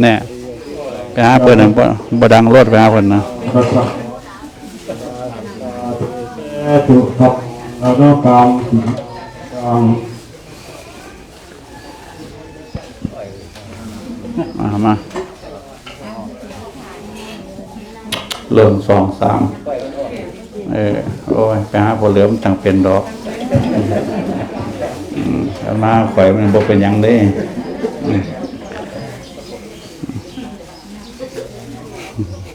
เนี่ยไปหาเพิ่นนะบ่บดังรถไปหาเพิ่นนะจุครับแล้วก็กลางกางมามาเริ่มสองสามเออโอ้ยไปหาพอเหลือมจังเป็นดอกอืมามาข่อยมันบ่เป็นยังเด้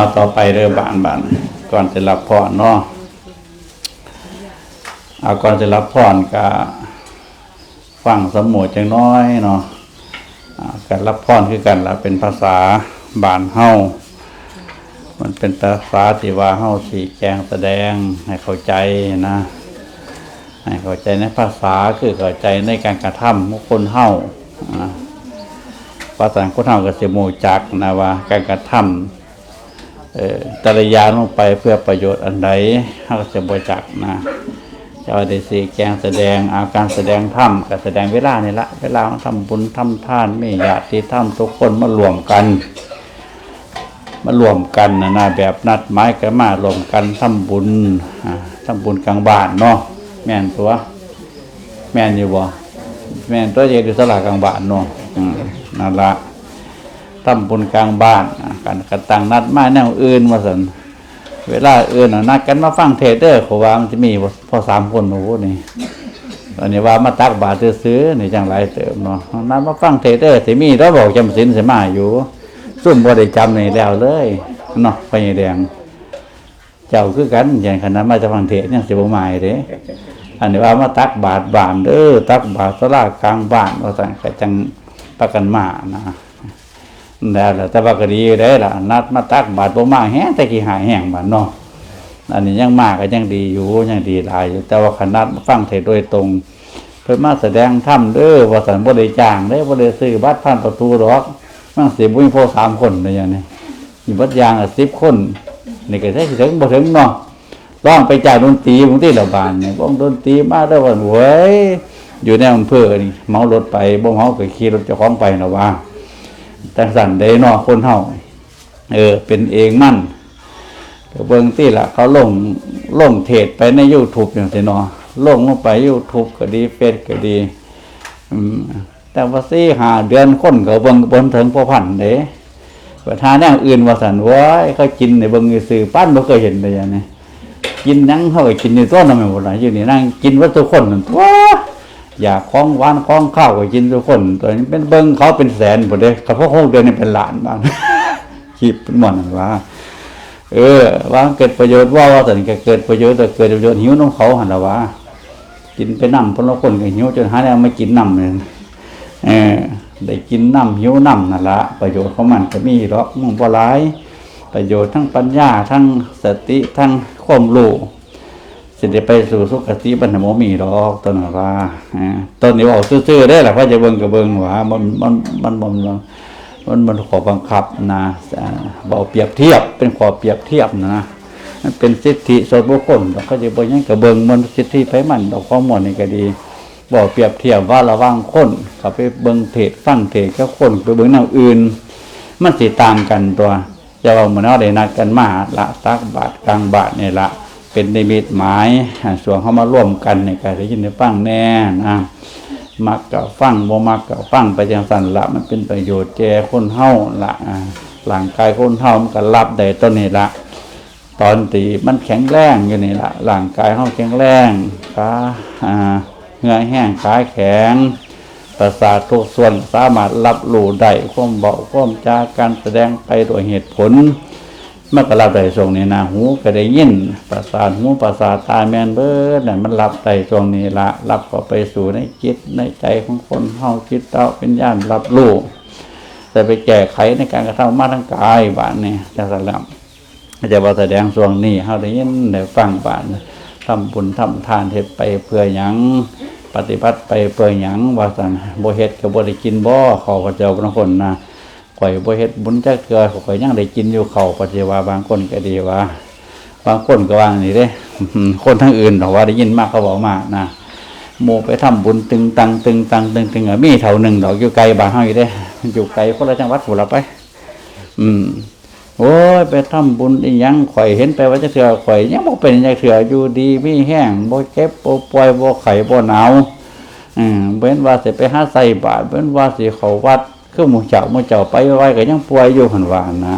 เอาต่อไปเรือบานบานก่อนจะรับพรเนาะเอาก่อนจะรับพรก็ฟังสมโภชจังน้อยเนาะการรับพรคือกันละเป็นภาษาบานเฮามันเป็นภาษาที่ว่าเฮาสีแจงแสดงให้เข้าใจนะให้เข้าใจในภาษาคือเข้าใจในการกระทำของคนเฮาอ่าภาษาคนเฮาก็สิโมจักนะว่า การกระทำเอ่อแตระยานลงไปเพื่อประโยชน์อันใดเรากจะบริจักนะเจ้าได้สีแกงแสดงอาการแสดงธรรมกับแสดงเวลานี่ละเวลาทำบุญทำทานไม่ญาติธรรมทุกคนมารวมกันมารวมกันนะนะแบบนัดหมายกันมารวมกันทำบุญอ่าทำบุญกลางบ้านเนาะแม่นตัวแม่นอยู่บ่แม่นตัวเยอยู่สลากลางบ้านเนาะนั่นละ ทำบุญกลางบ้านกันกระตังนัดมาแนวอื่นมาสันเวลาอื่นน่ะนัดกันมาฟังเทเดอร์เขาว่ามันจะมีบ่พอสามคนโอ้โหนี่ตอนนี้ว่ามาตักบาตรซื้อๆนี่จังไรเติมเนาะนัดมาฟังเทเดอร์สิมีแล้วบอกจำศีลสิมาอยู่ซุ่มบ่ได้จำนี่แล้วเลยเนาะพญาแดง เจ้าคือกันอย่างขนาดมาจะฟังเทศยังสิบ่มาอีกเด้อันนี้ว่ามาตักบาตรบานเด้อตักบาตรสลากลางบ้านว่าซั่นก็จังประกันมานะ แล้วล่ะแต่ว่าก็ดีได้ล่ะ นัดมาตักบาทบ่มาแห้งแต่กี่หายแห้งบาดเนาะอันนี้ยังมากก็ยังดีอยู่ยังดีหลายอยู่แต่ว่าขนาดฟังเทศโดยตรง เพิ่นมาแสดงธรรมเด้อว่าสันบ่ได้จ้างเด้บ่ได้ซื้อบัตรผ่านประตูดอกมันสิบ่มีพอสามคนเลยอย่างนี้มีบัตรยางอะ10คนนี่ก็ใช่ถึงบ่ถึงเนาะลองไปจ่ายดนตรีบางทีละบานนี่ยบ่ดนตรีมาเด้ว่าเว้ยอยู่ในอำเภอนี่เมารถไปบ่เมาก็ขี่รถเจ้าของไปนะว่า จังสันได้นอคนเฮาเออ เป็นเองมั่นเบิ่งที่ละเขาลงลงเทศไปใน YouTube อย่างสินาะลงลงไป YouTube ก็ดีเฟซก็ดีแต่ว่าสี่หาเดือนคนก็เบิ่งบนถึงพอพันเด้ประธานแนวอื่นว่าสันว้ายเขากินในเบิ่งสื่อปั้นบ่เคยเห็นเลยอย่างนี้กินหยังเขาก็กินในต้นนั่นแม่นบ่ล่ะอยู่นี่นั่งกินว่าทุคนนั่นว้า อยากคล้องหวานคล้องข้าวก็กินทุกคนตัวนี้เป็นเบิ้งเขาเป็นแสนหมดเลยเขาพวกหกเดือนนี่เป็นหลานบ้างคิดเป็นหมอนว่า เออว่าเกิดประโยชน์ว่าว่าแต่นี่เกิดประโยชน์แต่เกิดประโยชน์หิวน้องเขาหันละว่ากินไปน้ำพลคนก็หิวจนหาแล้วไม่กินน้ำเลยเออได้กินน้ำหิวน้ำนั่นละประโยชน์ของมันก็มีหรอกมันบ่หลาย ประโยชน์ทั้งปัญญาทั้งสติทั้งความรู้ สิได้ไปสู่สุคติบรรณโมมีดอกตวนนนว่าต้นนี้บอกซื่อๆได้แหละเพราะจะเบิ่งกับเบิ่งหวามันมันมันมันมันมันมันขอบังคับนะอ่าบอกเปรียบเทียบ เป็นขอเปรียบเทียบนะมันเป็นสิทธิส่วนบุคคลเราก็จะบ่ยังกับเบิ่งมันสิทธิไผมันดอกข้อมูลนี่ก็ดีบอกเปรียบเทียบว่าระว่างคนกับไปเบิ่งเทศฟังเทศกับคนไปเบิ่งแนวอื่น มันสิดต่างกันตัวจะว่าเหมือนเอาได้นัดกันมาละตักบาทกลางบาทเนี่ยละ เป็นในมิตหมายส่วนเขามาร่วมกันในการได้ยินได้ฟังแน่นะมักกับฟังบ่มักกับฟังไปจังสันละมันเป็นประโยชน์แก่คนเฮาละอ่าร่างกายคนเฮามันก็รับได้ต้นนี้ละตอนตีมันแข็งแรงอยู่นี่ละร่างกายเขาแข็งแรงขาอ่าเหงื่อแห้งขาแข็งประสาททุกส่วนสามารถรับรู้ได้ความเบาความจาการแสดงไปโดยเหตุผล มันก็รับได้ช่วงนี้นะหูก็ได้ยินประสาทหูประสาทตาแมนเบิดนั่นมันรับได้ช่วงนี้ละรับเข้าไปสู่ในจิตในใจของคนเฮาจิตเต้าเป็นญาณรับรู้แต่ไปแก้ไขในการกระทำมาทางกายบาดนี้จะสลับจะว่าแสดงช่วงนี้เฮาได้ยินได้ฟังบาดทำบุญทำทานเฮ็ดไปเพื่อหยังปฏิบัติไปเพื่อหยังว่าซั่นบ่เฮ็ดก็บ่ได้กินบ่ขอพระเจ้าบางคนนะ ข่อยบ่เฮ็ดบุญจักเทื่อข่อยยังได้กินอยู่เขาวก็สิวาบางคนก็ดีว่า บางคนก็ว่านี่เด้คนทั้งอื่นดอกว่าได้ยินมากเขาบอกมากนะโมไปทำบุญตึงตังตึงตังตึงตึงอะมีเท่าหนึ่งดอกอยู่ไกลบางเฮาอยู่เด้อยู่ไกลคนละจังหวัดพุ่นละไป อืมโอ้ยไปทำบุญอีหยังข่อยเห็นไปว่าจะเถื่อข่อยยังบ่เป็นจังเถื่ออยู่ดีมีแห้งบ่เจ็บบ่ป่วยบ่ไข้บ่หนาวอืมเว้นว่าสิไปหาใส่บาตรเว้นว่าสิเข้าวัด คือหมู่เจ้าหมู่เจ้าไปไว้ก็ยังป่วยอยู่หันวานนะ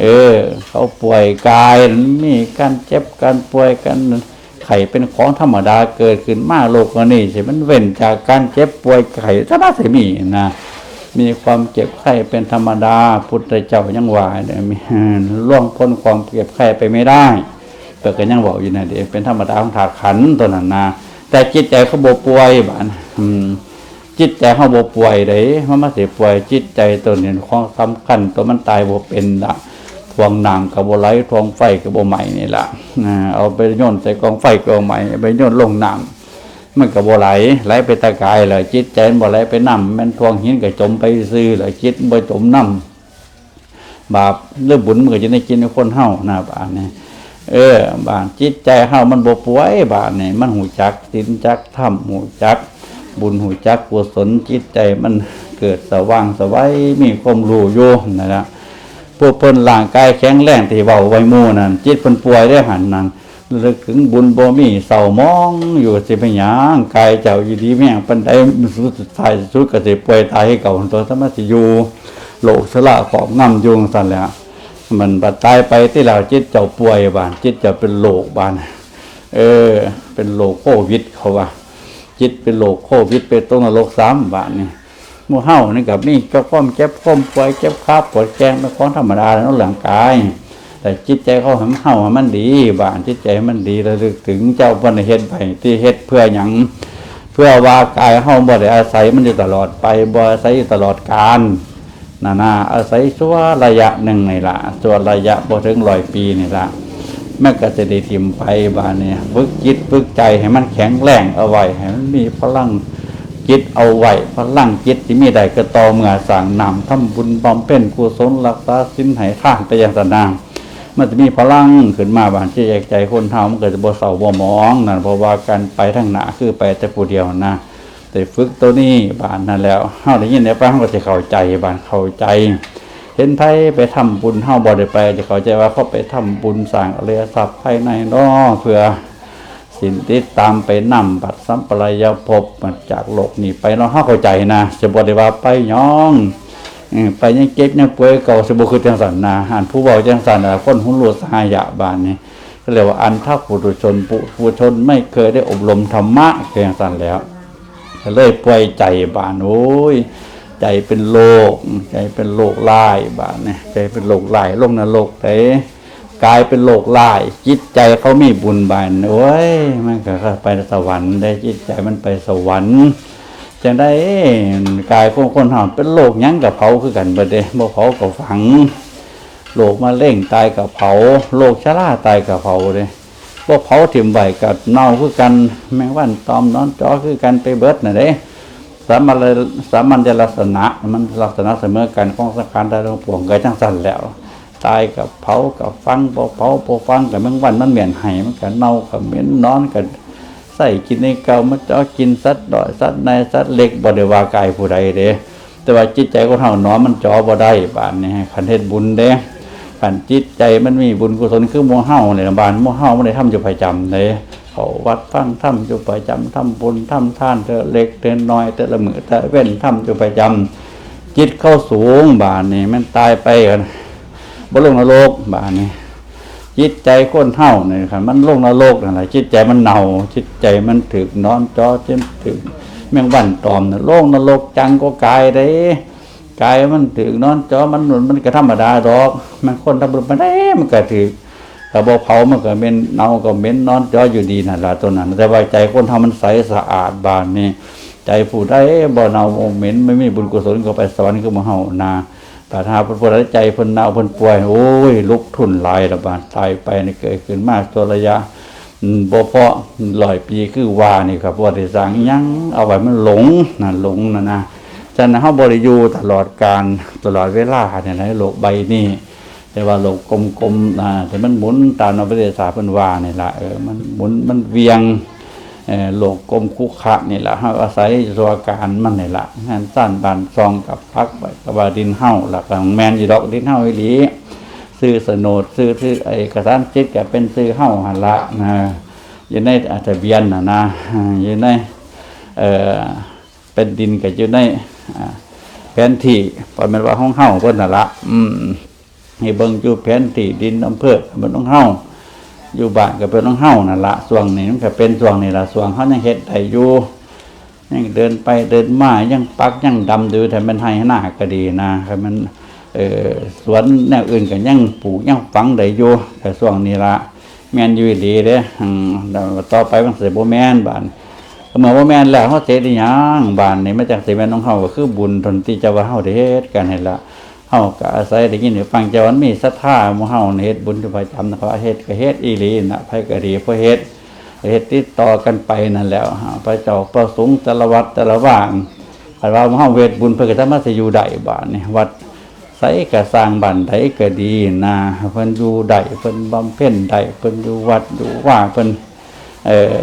เออ เขาป่วยกายมีการเจ็บการป่วยกันไข้เป็นของธรรมดาเกิดขึ้นมาโลกนี้สิมันเว้นจากการเจ็บป่วยไข้ถ้าได้สิมีนะมีความเจ็บไข้เป็นธรรมดา พุทธเจ้ายังว่าเนี่ยมีล่วงพ้นความเจ็บไข้ไปไม่ได้เปิดกันยังบอกอยู่นะเด็เป็นธรรมดาของถาตุขันตัวนั้นนะแต่จิตใจเขาบ่ป่วยบ้านอืม จิตใจเขาบ่ป่วยเด้มันมาสิป่วย จิตใจตัวนี้ของสำคัญตัวมันตายบ่เป็นละทวงน้ำกับบ่ไหลทวงไฟกับบ่ไหม้นี่ล่ะเอาไปโยนใส่กองไฟกองไหม้ไปโยนลงน้ำมันก็บ่ไหลไหลไปตะกายเลยจิตใจบ่ไหลไปน้ำมันทวงหินก็จมไปซื่อเลยจิตบ่จมน้ำบาปหรือบุญมันก็จะได้กินในคนเฮานะบาดนี้เออบานจิตใจเฮามันบ่ป่วยบานนี่มันหูจักสินจักธรรมหูจัก บุญหูจักกุศลจิตใจมันเกิดสว่างสวัยมีความรู้อยู่นั่นะพวกเพิ่นร่างกายแข็งแรงที่เว้าไว้มูนั่นจิตเพิ่นป่วยได้หันนั่นลึกถึงบุญบ่มีเศร้ามองอยู่สิเป็นหยังกายเจ้าอยู่ดีแม่งปานใดสุดท้ายสุดก็สิป่วยตายให้เก่าตัวสมาสิอยู่โลกสละของงำอยู่ซั่นแหละมันบัดตายไปที่เราจิตเจ้าป่วยบานจิตจะเป็นโรคบานเออ เป็นโรคโควิดเขาว่า จิตเป็นโรคโควิดเป็นต้นนรกสามบาทนี่มู่เฮานี่กับนี่ก็ความเจ็บความป่วยเจ็บขาปวดแกงเป็นของธรรมดาแล้วหลังกาย แต่จิตใจเขาห้มันเฮาห้มันดีบานจิตใจมันดีระลึกถึงเจ้าพันเฮ็ดไปที่เฮ็ดเพื่อหยังเพื่อว่ากายเฮาบ่ได้อาศัยมันอยู่ตลอดไปบ่อาศัยตลอดกาลนานาอาศัยชั่วระยะหนึ่งนี่ละชั่วระยะบ่ถึงร้อยปีนี่ละ แม่ก็จะได้ทิมไปบานเนี่ยฝึกจิตฝึกใจให้มันแข็งแรงเอาไว้ให้มันมีพลังจิตเอาไว้พลังจิตที่มีใดก็ต่อเมื่อสั่งนำทำบุญบำเพ็ญกุศลรักษาสิ้นให้ทาไปย่างสนางมันจะมีพลังขึ้นมาบานที่ใจใจคนเฮามันเก็จะบ่เศร้าบ่หมองนั่นเพราะว่าการไปทางหนาคือไปแต่ผู้เดียวนะแต่ฝึกตัวนี้บานนั่นแล้วเฮาได้ยินแล้วป้าเฮาก็จะเข้าใจบานเข้าใจ เห็นไผไปทำบุญเฮาบ่ได้ไปจะเข้าใจว่าเขาไปทำบุญสร้างอริยทรัพย์ภายในนาะเพื่อสินติดตามไปนำบัตรสัมปรายภพมาจากโลกนี้ไปเนาะเฮาเข้าใจนะจะบ่ได้ว่าไปย้องไปยังเก็บยังป่วยเก่าสิบ่คือจังสันนะอันผู้เว้าจังสันน่ะคนหุ่นรู้สหายะบานนี่ก็เรียกว่าอันทัปุถุชนปุถุชนไม่เคยได้อบรมธรรมะคือจังสันแล้วก็เลยป่วยใจบานโอ้ย ใจเป็นโรคใจเป็นโรคลายบานเนี่ยใจเป็นโรคลายลงนรกแต่กายเป็นโรคลาย จิตใจเขามีบุญบานโอ้ยมันก็ไปสวรรค์ได้จิตใจมันไปสวรรค์จังได้กายของคนเฮาเป็นโรคยังกับเผาคือกันบ่เด้บ่เผากับฝังโรคมะเร็งตายกับเผาโรคชราตายกับเผาเด้พวกเผาถิ่มไหวกับเน่าคือกัน แมงวันตอมนอนจอคือกันไปเบิดน่ะเด้ สามัญสามัญจะลักษณะ มันลักษณะเสมอกันของสังขารได้ลงปวงก็จังสั่นแล้ว ตายกับเผากับฟังบ่เผาบ่ฟังกับแมงวันมันเหม็นไห้มันก็เน่ากับเหม็นนอนกันใส่กินในเก่ามันจอกินสัตว์ดอยสัตว์ในสัตว์เล็กบ่ได้ว่ากายผู้ใดเด้แต่ว่าจิตใจของเฮาหนอมันจอบ่ได้บานนี้คันเฮ็ดบุญเด้ขันจิตใจมันมีบุญกุศลคือมัวเฮาเนี่ยบานมัวเฮาไม่ได้ทำอยู่ประจำเลย เขาวัดฟังทำอยู่ประจำทำบุญทำท่านเตอเล็กเตอนน้อยแต่ละมือแต่เว้นทำอยู่ประจำจิตเข้าสูงบานนี่มันตายไปกันบ่ลงนรกบานนี่จิตใจคนเฮาเนี่ยครับมันลงนรกนั่นแหละจิตใจมันเน่าจิตใจมันถึกนอนจอจนถึกแมงวันตอมเนี่ยลงนรกจังก็กายได้กายมันถึงนอนจอมันหนุนมันก็ธรรมดาดอก มันคนทำบุญมาได้มันก็ถือ แต่บ่เผามันก็เป็นเน่าก็เหม็นนอนจออยู่ดีนั่นละตัวนั้น แต่ว่าใจคนทำมันใสสะอาดบานนี่ใจผู้ใดบ่เน่าเหม็นไม่มีบุญกุศลก็ไปสวรรค์ก็บ่เฮานาแต่ถ้าเพื่อนใจเพิ่นเน่าเพิ่นป่วย โอ้ยลุกทุนลายละบาดตายไปนี่เกิดขึ้นมากตัวระยะบ่เพาะร้อยปีคือว่านี่ครับว่าได้สร้างยังเอาไว้มันหลงนะหลงนะนะฉะนั้นเฮาบ่ได้อยู่ตลอดการตลอดเวลาเนี่ยนะโลกใบนี้ แต่ว่าโลกกลมๆอ่าแต่มันหมุนตามนวิทยาศาสตร์เพิ่นว่านี่ยละเออมันหมุนมันเวียงเออโลกกลมคุกคะนี่ล่ะฮาอาศัยตัวการมันนี่ล่ะงานสั้นบานซองกับพักไปกับว่าดินเฮาล่ะก็แม่นยู่ดอกดินเฮาอีหลีซื้อสนดซื้อซื้อไอ้กระสานจิตก็เป็นซื้อเฮาหันละนะอยู่ในอาทะเบียนนะนะอยู่ในเอ่อเป็นดินก็อยู่ในอ่าแผนที่ปแม่นว่าห้องเฮาเพิ่นน่ะละอืม ให้เบิ่งอยู่แผนที่ดินอำเภอมันต้องเฮาอยู่บ้านก็เป็นต้องเฮานั่นละส่วงนี้มันก็เป็นส่วงนี้ละส่วงเฮายังเฮ็ดได้อยู่ยังเดินไปเดินมายังปักยังดำดูแต่มันให้หน้าก็ดีนะครับมันเออสวนแนวอื่นก็ยังปลูกยังฝังได้อยู่แต่ช่วงนี้ละแมนอยู่ดีเด้อืมแล้วต่อไปมันสิบ่แมนบานเมื่อบ่แมนแล้วเฮาเสร็จอีหยังบานนี่มาจากสิแม่นของเฮาก็คือบุญทนที่จะว่าเฮาได้เฮ็ดกันให้ละ ฮาก็อาศัยได้ยินได้ฟังเจ้ามันมีศรัทธาหมู่เฮาเฮ็ดบุญอยู่ประจำนะเขาเฮ็ดก็เฮ็ดอีหลีนะไผก็ดีเพราะเฮ็ดเหตุติดต่อกันไปนั่นแล้วพระเจ้าประสงค์แต่ละวัดแต่ละว่างคันว่ามู่เฮาเวทบุญเพิ่นก็สามารถสิอยู่ได้บ้านนี่วัดไสก็สร้างบ้านใดก็ดีนะเพิ่นอยู่ได้เพิ่นบำเพ็ญได้เพิ่นอยู่วัดอยู่ว่าเพิ่นเอ่อ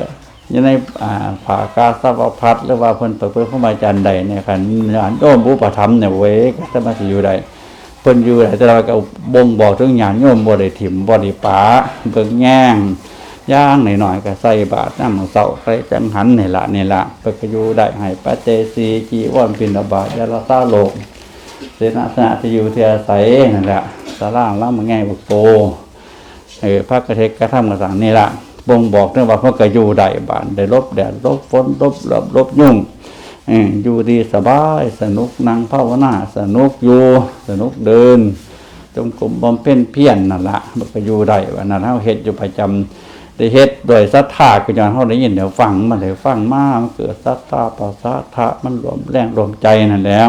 อยู่ในอ่าภากาสาวพัดหรือว่าเพิ่นเประพฤติพรหมาจรรย์ใดเนี่ยคันญาณโยมอุปถัมภ์เนี่ยเว้ยก็สามาสิอยู่ได้ เพิ่นอยู่ได้แต่เราก็บ่งบอกถึงญาณโยมบ่ได้ถิ่มบ่ได้ป๋าเบิ่งแง่งย่างหน่อยๆก็ใส่บาตรน้ำเสาใส่จังหันนี่ละนี่ละเปิดกอยู่ได้ให้ปัจเจสีจีวรปินบาตยาลาซาโลกเสนาสนะที่อยู่เทียใสนั่นแหละสาร่างล่างมันง่ายบุกโตเออพระกระเทกกระทำกระสังนี่ละบ่งบอกเรื่องว่าพระกอยู่ได้บานได้ลบแดดลบฝนลบลบลบยุ่ง อยู่ดีสบายสนุกนั่งภาวนาสนุกอยู่สนุกเดิน จงกรมบำเพ็ญเพียรนั่นละมันก็อยู่ได้ว่านั้นเฮาเฮ็ดอยู่ประจำได้เฮ็ดโดยศรัทธาก็อย่างเฮาได้ยินเดี๋ยวฟังมันได้ฟังมามันเกิดศรัทธาต่อศรัทธามันรวมแรงรวมใจนั่นแหละ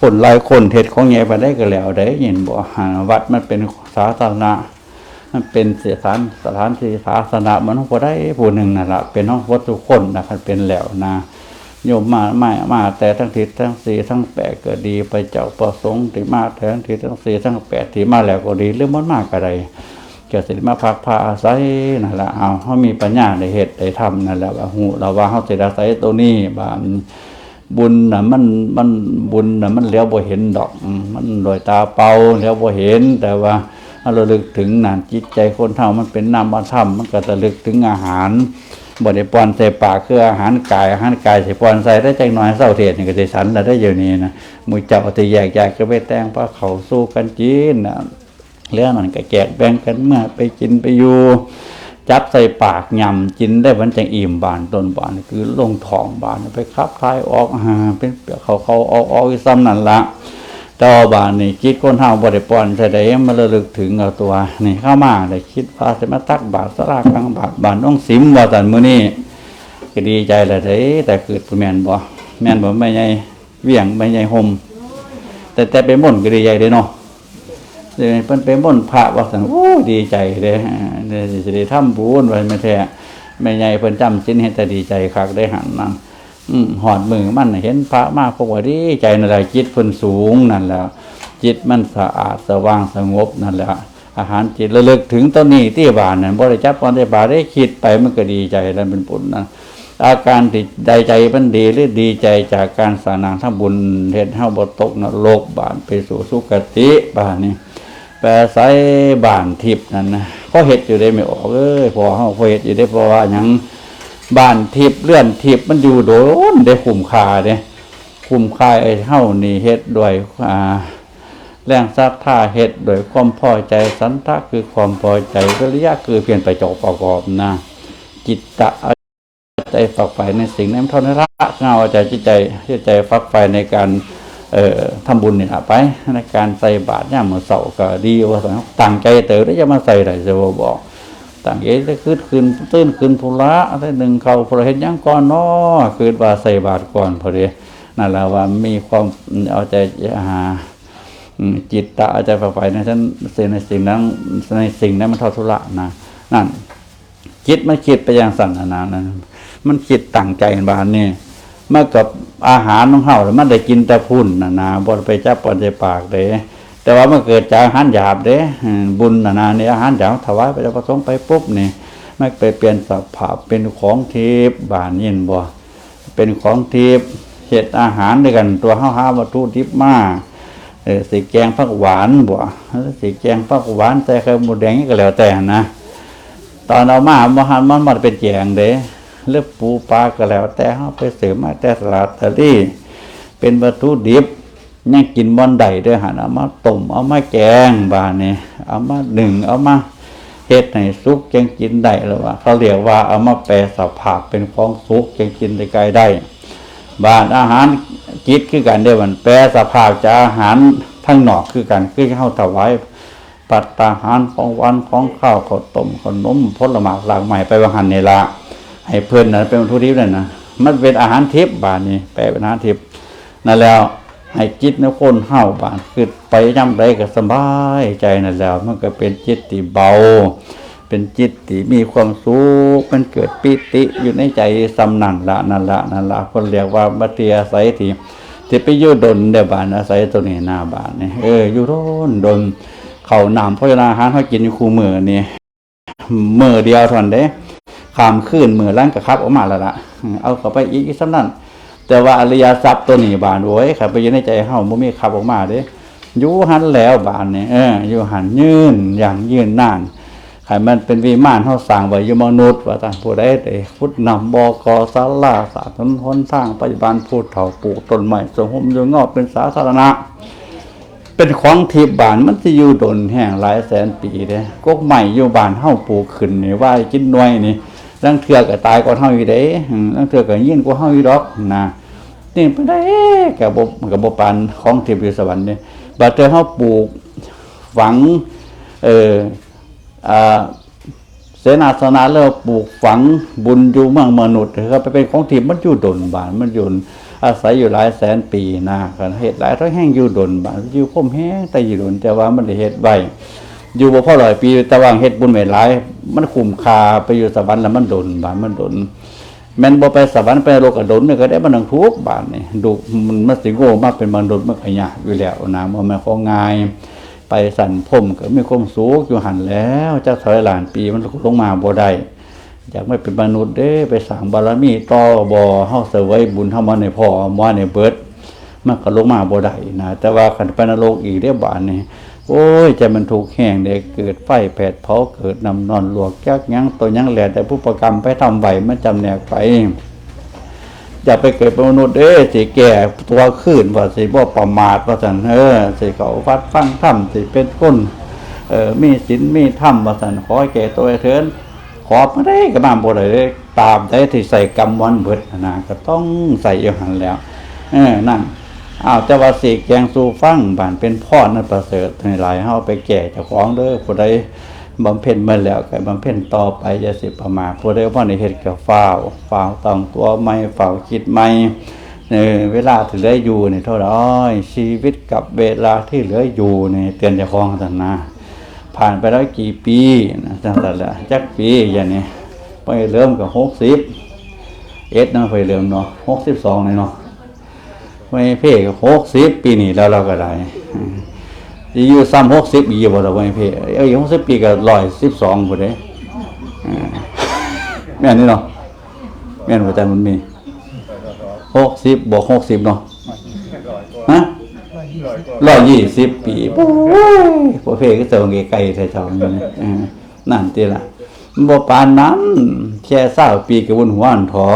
คนหลายคนเฮ็ดของใหญ่ไปได้ก็แล้วได้ยินบ่หาวัดมันเป็นสาธารณะมันเป็นสถานสถานที่สาธารณะมันบ่ได้ผู้หนึ่งนั่นละเป็นของวัดทุกคนนะครับเป็นแล้วนะ โยมมามามาแต่ทั้งทิศทั้งสี่ทั้งแปดก็ดีไปเจ้าประสงค์ที่มาแทั้งทิศทั้งสี่ทั้งแปดที่มาแล้วก็ดีหรืองมันมากก็ได้ก็สิมาพักพาอาศัยนั่นแหละเอาเฮามีปัญญาได้เฮ็ดได้ทำนั่นแหละว่าหูเราว่าเฮาเสดอาศัยตัวนี้บาดบุญน่ะมันมันบุญน่ะมันเลี้ยวบ่เห็นดอก มันโดยตาเปล่าเลี้ยวบ่เห็น แต่ว่าเราลึกถึงนั่นจิตใจคนเฮามันเป็นนามธรรมมันก็ระลึกถึงอาหาร บ่ได้ปอนใส่ปากคืออาหารกายอาหารกายใสิป้อนใส่ได้จักหน่อยเศร้าเทศนี่ก็สิสันแล้วได้อยู่นี้นะมือเจ้าที่แยกย้ายกก็ไปแต่งพระเขาสู้กันจีนนะเรื่องนั้นก็แจกแบ่งกันเมื่อไปกินไปอยู่จับใส่ปากยำกินได้วันจังอิ่มบานต้นบานคือลงท้องบานไปขับคายออกอาเป็นเขาเขาออกออกอีซ้ำนั่นละ ต่อบานนี่คิดคนเฮาบ่ได้ป้อนใส่ได้มาระลึกถึงเอาตัว นี่เข้ามาได้คิดว่าจะมาตักบาตรสลากลางบาทบานน้องสิมว่าสันมื้อนี้ก็ดีใจและเด้แต่เกิดบ่แม่นบ่แม่นบ่แม่ใหญ่เวียงแม่ใหญ่ห่มแต่แต่ไปม่นก็ดีใจเด้เนาะเดี๋ยวเพิ่นไปม่นพระว่าซั่นโอ้ดีใจเด้อ่าเด้สิได้ทำบุญไว้แม่แท้แม่ใหญ่เพิ่นจำศีลเฮ็ดแต่ดีใจคักได้หันนั่ อืมหอดมือมันน่ะเห็นพระมากพวกว่าดีใจนั่นแหละจิตเพิ่นสูงนั่นแหละจิตมันสะอาดสว่างสงบนั่นแหละอาหารจิตระลึกถึงต้นนี้ที่บ้านนั่นบ่ได้จับบ่ได้บาได้คิดไปมันก็ดีใจแล้วเป็นบุญนั่นอาการที่ใดใจมันดีหรือดีใจจากการสร้างทำบุญเฮ็ดเฮาบตกนรกบานไปสู่สุคติบานนี้แปลใส่บ้านทิพนั่นนะเขาเห็ดอยู่ได้ไม่ออกเอ้ยพอเขาเห็ดอยู่ได้เพราะว่ายัง บ้านทิพเลื่อนทิพมันอยู่โดนได้คุ้มค่าเด้คุ้มค่าไอ้เฮานี่เฮ็ดด้วยอ่าแรงศรัทธาเฮ็ดด้วยความพอใจสันทะคือความพอใจวิริยะคือเพียรไปจบประกอบนะจิตตะใจฝักใฝ่ในสิ่งนั้นเท่านั้นละเงาใจจิตใจจิตใจฝักใฝ่ในการเอ่อทำบุญเนี่ล่ะไปในการใส่บาตรย่ามมื้อเช้าก็ดีว่าซั่นตั้งใจเตอได้จะมาใส่ได้จะบอก ตั้งใจได้คืนคืนตื่นคืนพุระได้หนึ่งเขาพระเฮ็ดหยังก่อนเนาะคืนว่าใส่บาตรก่อนพอดีนั่นแหละว่ามีความเอาใจหาจิตตะอาจจไปในฉันสิ่งในสิ่งนั้นในสิ่งนั้นมันท่าทุระนะนั่นจิตมันคิดไปอย่างสั่นนานานั้น มันคิดตั้งใจบานนี่เมื่อกับอาหารของเฮาแล้วมันได้กินแต่พุ่นนานาบ่ได้ไปจับปอนใจปากเด้ แต่ว่ามันเกิดจากอาหารหยาบเด้บุญนานานี่อาหารหยาบถวายไปแล้วประสงค์ไปปุ๊บเนี่ยมันไปเปลี่ยนสภาพเป็นของทิพย์บานยินบ่เป็นของทิพย์เฮ็ดอาหารด้วยกันตัวเฮาวหาวัตถุดิบมาเออสีแกงผักหวานบ่สีแกงผักหวานแต่ไข่หมูแดงนี่ก็แล้วแต่นะ ตอนเอามาบ่หันมันมันเป็นแกงเด้เลือปูปลาก็แล้วแต่เฮาไปเสริมมาแต่สลัดตะลี่เป็นวัตถุดิบ ยังกินบอนใดด้อหันเอามาต้มเอามาแกงบาดนี้เอามาหนึ่งเอามาเฮ็ดให้สุกจังกินได้แล้วว่าเขาเรียกว่าเอามาแปรสภาพเป็นของสุกจังกินได้ไกลได้บ้านอาหารจิตคือกันเดียวมันแปรสภาพจากอาหารทั้งนอกคือกันคือเข้าถวายปัตตาหารของวันของข้าวข้าวต้มขนมผลไม้หลากใหม่ไปวังหันในละให้เพื่อนนะเป็นวัตถุดิบนั่นนะมันเป็นอาหารทิพย์บานนี้แปลเป็นอาหารทิพย์นั่นแล้ว ให้จิตในคนเฮาบานคือไปย่ำไรก็สบายใจนั่นแล้ว มันก็เป็นจิตที่เบา เป็นจิตที่มีความสุขมันเกิดปิติอยู่ในใจสำนันละนั่นละนั่นละคนเรียกว่าบัติอาศัยที่ที่ไปยู่ดนเดบานอาศัยตัวนี้หน้าบานนี่เอออยู่ดนดนเขานำเพราะอาหารเขากินอยู่คู่มือนี่มือเดียวเทานนเด้ขามขึ้นมือล่างกระคับออกมาแล้วละเอาเข้าไปอีกอีกสำนัน แต่ว่าอริยทรัพย์ตัวนี้บานโว้ยขับไปอยู่ในใจเฮาบ่มีขับออกมาเด้อยู่หันแล้วบานนี่เอออยู่หันยืนอย่างยืนนานใครมันเป็นวิมานเฮาสร้างไว้อยู่มนุษย์ว่าท่านผู้ใดได้พุทธนำบอกอศาลาสาธนหนสร้างปัจจุบันพูดเฒ่าปลูกต้นไม้สมหมอยู่งอกเป็นสาธารณะ เป็นของทิพย์บานมันสิอยู่ดนแห่งหลายแสนปีเด้กกใหม่อยู่บานเฮาปลูกขึ้นนี่ว่ากินหน่วยนี่ลังเทื่อก็ตายก่อนเฮาอยู่เด้อืมลังเทื่อก็ยินกว่าเฮาอยู่ดอกนะ นี่ไปได้ก็บ่ก็บ่ปานของทิพย์อยู่สวรรค์นี่ยบัดเทื่อเฮาปลูกฝัง เอออ่าเสนาสนะเริ่มปลูกฝังบุญอยู่มืองมนุษย์ครับไปเป็นของที่มันอยู่ดนบานมันอยู่อาศัยอยู่หลายแสนปีนะกันเหตุหลายทั้งแห้งอยู่ดนบานอยู่พ่มแห้งแต่อยู่ดนแต่ว่ามันได้เหตุไวอยู่บ่พ่อร้อยปีต่ว่าเฮ็ดบุญไม่หลาย มันคุ้มค่าไปอยู่สวรรค์แล้วมันดนบานมันดน แม่นบ่ไปสวรรค์ไปโลกก็ดนนี่ก็ได้มันทั้งทุกบานนี่ดูมันมันสิโง่มากเป็นมนุษย์มันก็ยากอยู่แล้วนะบ่แม่นของง่ายไปสั่นผมก็มีความสูงอยู่หันแล้วจากถอยหลานปีมันลงมาบ่ได้อยากไม่เป็นมนุษย์เด้ไปสั่งบารมีต่อบ่เฮาเสวยบุญเฮามาในพ่อมาในเบิดมันก็ลงมาบ่ได้นะแต่ว่าคันไปนรกอีกเด้อบบานนี่ อ้ยใจมันถูกแห้งเด้เกิดไฟแผดเผาเกิดน้ำนอนหลวกแก๊กยังตัวยังแหล่แต่ผู้ประกรรมไปทำไหวมันจำแนกไปอย่าไปเกิดเป็นมนุษย์เด้สิแก่ตัวขึ้นว่าสิบ่ประมาทว่าซั่นเออสิเขาฟัดฟังธรรมสิเป็นคนเออมีศีลมีธรรมว่าซั่นขอให้แก่ตัวเถินขอบ่ได้ก็มาบ่ได้เลยตามได้ที่ใส่กรรมวันเบิดนะก็ต้องใส่อยู่หันแล้ว เออนั่น อ้าวแต่ว่าสิแกงสู่ฟังบานเป็นพ่อนั่นประเสริฐให้หลายเฮาไปแก่เจ้าของเด้อผู้ใดบำเพ็ญมาแล้วก็บำเพ็ญต่อไปอย่าสิประมาทผู้ใดว่าในเฮ็ดก็ฟ้าวฟ้าวต้องตัวใหม่ฟ้าวคิดใหม่เออเวลาที่เหลือยู่นี่เท่าไรชีวิตกับเวลาที่เหลืออยู่นี่เตือนเจ้าของท่านนะผ่านไปแล้วกี่ปีนะจังซั่นแหละจักปีอย่างนี้ไปเริ่มกับ60เอ็ดเนาะไปเริ่มเนาะ62เลยเนาะ ไม่เพ่หกสิบปีนี่แล้วเราก็ได้อืมจะอยู่ซ้ำหกสิบอีกบ่เราไม่เพ่เอ้ยหกสิบปีก็ร้อยสิบสองพอดีแม่นี่เนาะแม่นอาจารย์มันมีหกสิบบวกหกสิบเนาะฮะร้อยยี่สิบปีโอ้ยพอเพ่ก็เจอเงไก่ใส่ชาวนี่นะเออนั่นตีละบ่ปานนั้นแค่เศร้าปีกับบนหัวอันถอ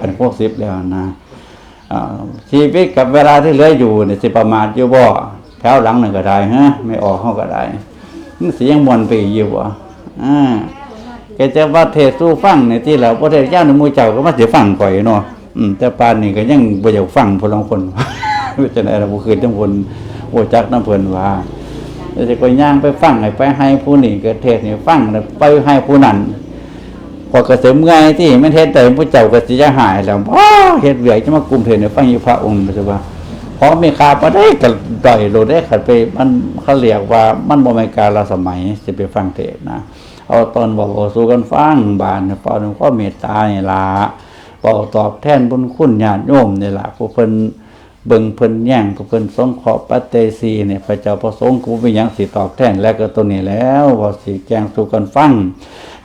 อันหกสิบแล้วนะ ชีวิตกับเวลาที่เหลืออยู่เนี่ยสิประมาทอยู่บ่แถวหลังหนึ่งก็ได้ฮะไม่ออกห้องก็ได้นเสียงมวนไปอยู่บ่อ่าแกจะว่าเทศสู้ฟังในที่เราประเทศย่านมูเจ้าก็มาเสิฟังก่อยเนาะอืมแต่ปานนี้ก็ยังบ่อยากฟังพลังคนว่าจะไหนเราบ่คืนจังคนโอจักน้ำเพิ่นว่าจะก็ย่างไปฟังให้ไปให้ผู้นี้กิดเทศนี่ฟังไปให้ผู้นั้น พอกระเสริมเงที่ไม่เทศแต่ผู้เจ้าก็สิจะหายแล้วเฮ็ดเวียกจะมากลุ่มเทศเนี่ยฟังอยู่พระองค์ปัจจุบันพอมีคาบ่ได้ก็ด้อยโลดได้ขัดไปมันเขาเรียกว่ามันบ่แม่นกาลสมัยสิไปฟังเทศน์นะเอาตอนบอกสู่กันฟังบานเฝ้าด้วยความเมตตานี่ล่ะเว้าตอบแทนบุญคุณญาติโยมนี่ล่ะผู้เพิ่นเบิ่งเพิ่นแย่งผู้เพิ่นสงเคราะห์ปัตเตซีเนี่ยพระเจ้าประสงค์กูเป็นหยังสิตอบแทนแล้วก็ตัวนี้แล้วบ่สิแจ้งสู่กันฟัง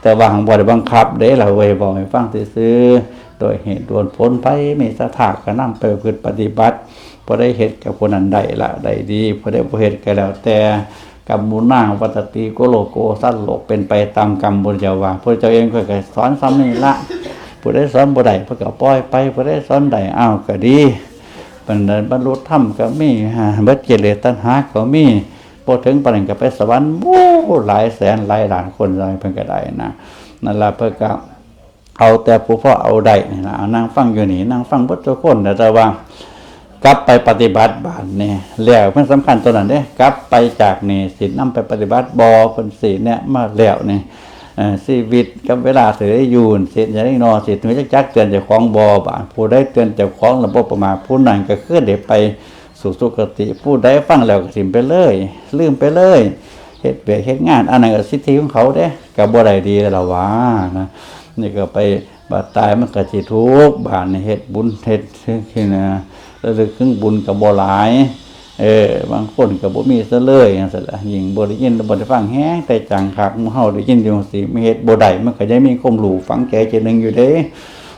แต่ว่าหังบ่ได้บังคับเด้ล่ะเว้บอกให้ฟังซื่อโดยเหตุด่วนผลไปมีสถาก็นำไปพฤติปฏิบัติบ่ได้เฮ็ดกับคนนั้นได้ละได้ดีบ่ได้บ่เฮ็ดก็แล้วแต่กรรมบุญนาวัตติโกโลโกสัตว์โลกเป็นไปตามกรรมบุญเจ้าว่าพระเจ้าเองก็สอนซ้ำนี่ละผู้ได้สอนบ่ได้พื่อก็ปล่อยไปผู้ได้สอนได้อ้าวก็ดีบรรดาบรรลุธรรมก็มีฮะเบิดกิเลสตัณหาก็มี พอถึงปานนั้นไปสวรรค์โอ้หลายแสนหลายล้านคนเลยเพิ่นก็ได้นะนั่นละเพิ่นก็เอาแต่ผู้พ่อเอาได้นี่นะเอานั่งฟังอยู่นี่นั่งฟังเบิดทุกคนแต่ว่ากลับไปปฏิบัติบาทนี่แล้วมันสำคัญตัวนั้นเด้กลับไปจากนี่สินำไปปฏิบัติบอเพิ่นสิเนี่ยมาแล้วนี่เอ่อชีวิตกับเวลาเสืออยู่นสิอย่าได้นอนสิถึงจะจักเตือนเจ้าของบ่บาดผู้ใดเตือนเจ้าของระบบประมาทผู้นั้นก็คือได้ไป สู่สุคติ ผู้ใดฟังแล้วก็สิมไปเลย ลืมไปเลยเฮ็ดเบียเฮ็ดงานอันนั้นก็สิทธิของเขาเด้ก็บ่ได้ดีแล้วล่ะว่านะนี่ก็ไปบาดตายมันก็สิทุกข์บาดนี่เฮ็ดบุญเฮ็ดคือนะแล้วลึกถึงบุญกับบ่หลายเออบางคนก็บ่มีซะเลยจังซี่ล่ะยิ่งบ่ได้ยินบ่ได้ฟังแฮงแต่จังคักหมู่เฮาได้ยินอยู่สิมีเฮ็ดบ่ได้มันก็ยังมีความรู้ฝังใจเจนึงอยู่เด้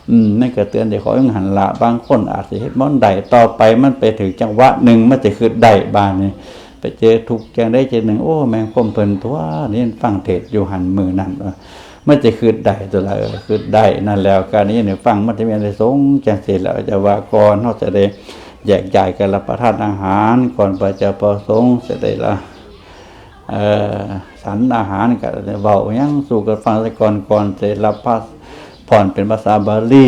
อืมนั่นก็เตือนได้ขอให้หันละบางคนอาจสิเฮ็ดมันได้ต่อไปมันไปถึงจังหวะหนึ่งมันจะคือได้บานนี่ไปเจอทุกข์จังได้เจอหนึ่งโอ้ แมงคมเพิ่นตัวนี่ฟังเทศอยู่หันมือนั่นว่ามันจะคืดได้ตัวละเออคืดได้นั่นแล้วการนี้เนี่ยฟังมันจะมีอะไรสงจังเสร็จแล้วจะว่าก่อนเขาจะได้แยกย้ายกันรับประทานอาหารก่อนไปจะประสงค์เสร็จได้ละเออสันอาหารก็ได้เว้ายังสู่กันฟังซะก่อนก่อนจะรับพระ ผ่อนเป็นภาษาบาลี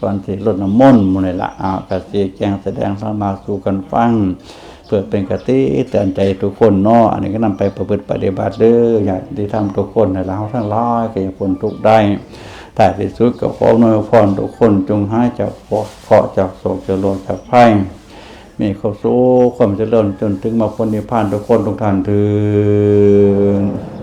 ก่อนสิรดน้ำมนต์มื้นี้ละอ่ากสิแจงแสดงธรรมาสู่กันฟังเพื่อเป็นกติเตือนใจทุกคนเนาะอันนี้ก็นำไปประพฤติปฏิบัติเด้ออย่าที่ทำทุกคนในเราทั้งร้อยก็อย่าพ้นทุกได้แต่ที่สุดก็ขอหน่วยพรทุกคนจงใหายจากเคาะจากโศกจากโรคจากภัยมีความสุขความเจริญจนถึงมาพ้นนิพพานทุกคนทุกท่านถิด